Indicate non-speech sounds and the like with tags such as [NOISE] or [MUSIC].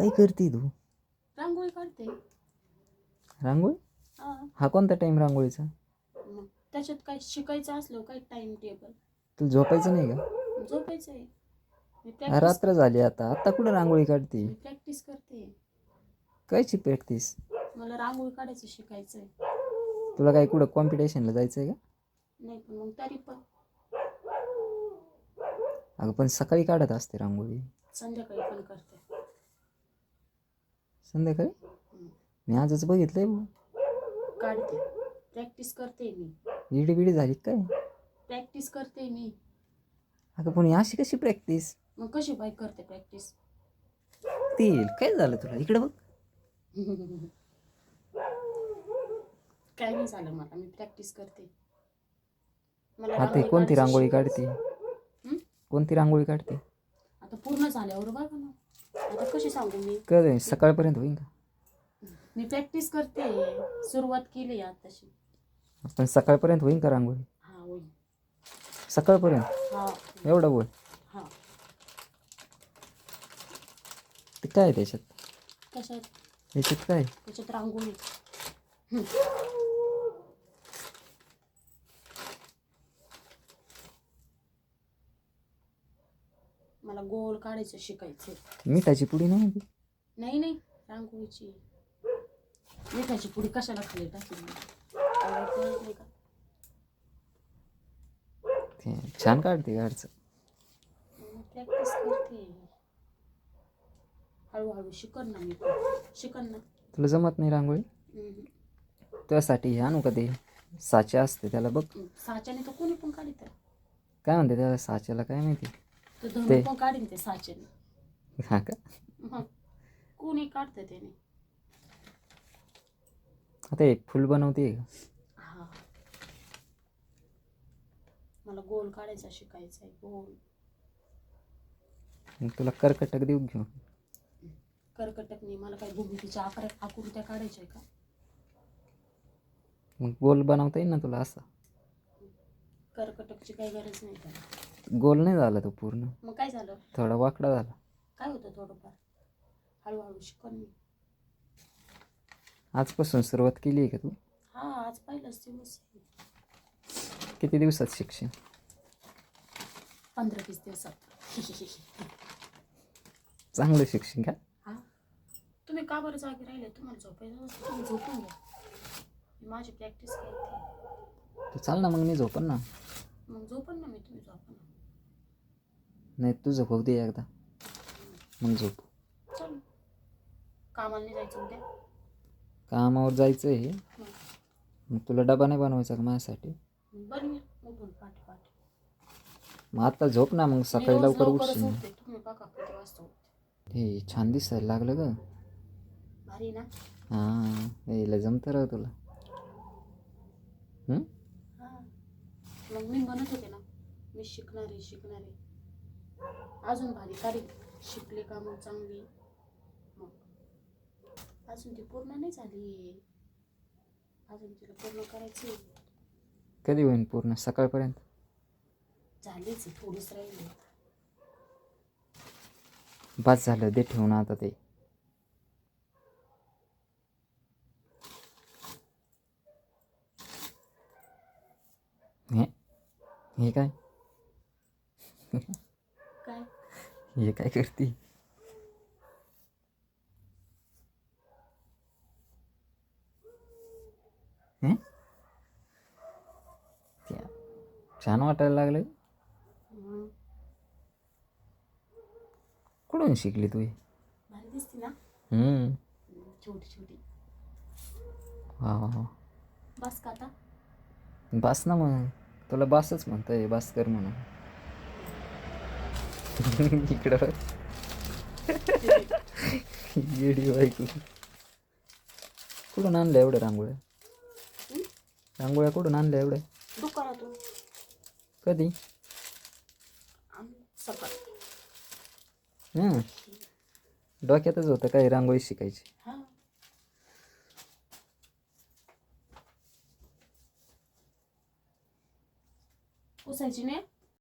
काय करते तू? रांगोळी काढते. रांगोळी? हा. हा कोणता टाइम रांगोळीचा? मग त्याच्यात काय शिकायचं असलं काय टाइम टेबल तुला झोपायचं नाही का? झोपायचं आहे. मी हा, प्रॅक्टिस रात्र झाली आता. आता कुठं रांगोळी काढते? मी प्रॅक्टिस करते. कायची प्रॅक्टिस मला रांगोळी काढायचं शिकायचं आहे तुला काय कुठं कॉम्पिटिशनला जायचं आहे का? नाही पण मग तरी पण. अगं पण सकाळी काढत असते रांगोळी. संध्याकाळी पण करते. संध्याकाळी. मी आजच बघितलंय काढते. प्रॅक्टिस करते मी. इडी बिडी झाली काय? प्रॅक्टिस करते मी. अगं पण ही अशी कशी प्रॅक्टिस मग कशी बाईक करते प्रॅक्टिस ती काय झालं तुला? इकडे बघ. काय नाही झालं मला. मी प्रॅक्टिस करते. मला कोणती काढायचं रांगोळी. काढते? कोणती रांगोळी काढते? आता पूर्ण झाल्यावर बघा ना. आता कशी सांगू मी? कधी सकाळपर्यंत होईन का? मी प्रॅक्टिस करते. सुरुवात केली आताशी. पण सकाळपर्यंत होईन का रांगोळी? हा होईल. सकाळपर्यंत? हा. एवढं बोल. हा. ते काय आहे त्याच्यात? कशात? त्याच्यात काय त्याच्यात रांगोळी. मला गोल काढायचं शिकायचं मिठाची पुडी नाही ती नाही नाही. रांगोळीची. मिठाची पुडी कशाला खाली टाकली? कळत नाही का? ते छान काढते घरचं. प्रॅक्टिस करते. हळूहळू शिकन ना मी पण. शिकन ना. तुला जमत नाही रांगोळी? हम्म. त्यासाठी हे आणू का ते? साचे असते त्याला बघ. साच्याने तर कोणी पण काढित काय म्हणते त्याला साच्याला काय माहिती? ते- पण काढीन ते साच्याने हा का? मग कोणी काढतं त्याने? आता एक फुल बनवते का? हा. मला गोल काढायचा शिकायचा आहे गोल. मग तुला कर्कटक देऊ घेऊन कर्कटक नाही मला काही भूमितीच्या आकार आकृत्या काढायच्या आहे का? मग गोल बनवता येईल ना तुला असं? कर्कटकची काही गरज नाही त्याला. गोल नाही झाला तो पूर्ण. मग काय झालं? थोडा वाकडा झाला. काय होतं थोडंफार? हळूहळू शिकन मी. आजपासून सुरुवात केली आहे का तू? हा आज पहिलाच दिवस आहे. किती दिवसात शिक्षण पंधरा वीस दिवसात. [LAUGHS] चांगलं शिक्षण का? हा. तुम्ही का बरं जागे राहिले? तुम्हाला झोपायचं नसतं तुम्ही झोपून घ्या. मी माझी प्रॅक्टिस करते. तू चाल ना मग मी झोपन ना. मग झोपन ना मी तुम्ही झोपा ना. नाही तू झोपव दे एकदा. मग झोप. चल. कामाला नाही जायचं उद्या? कामावर जायचं आहे मग तुला डबा नाही बनवायचा का माझ्यासाठी? बनवूया उठून पाठी पाठी. मग आता झोप ना मग मी सकाळी रोज लवकर लवकरच उठशील. उठते. तुम्ही बघा किती वाजता उठते. हे छान दिसायला लागलं ग. भारी ना? हां यायला जमतं राव तुला. हं? हा. मग मी म्हणत होते ना मी शिकणारे शिकणारे. अजून भारी कारी शिकले का मग चांगली. मग अजून ती पूर्ण नाही झाली. अजून तिला पूर्ण करायची कधी होईन पूर्ण? सकाळपर्यंत? झालीच आहे, थोडीच राहिली बस झालं दे ठेवून आता ते. हे हे काय? [LAUGHS] हे काय करते? हे? छान वाटायला लागलं. कुठून शिकली तू हे? छोटी छोटी. वा वा बस का आता? बस ना मग. तुला बसच म्हणतोय बस कर म्हणून. [LAUGHS] इकडं बघ. [LAUGHS] येडी बायको कुठून? आणल्या एवढ्या रांगोळ्या? हम्म? रांगोळ्या कुठून आणल्या एवढ्या? दुकानातून. कधी? आम- सकाळ. हं. डोक्यातच होतं काय रांगोळी शिकायची. पुसायची नाही?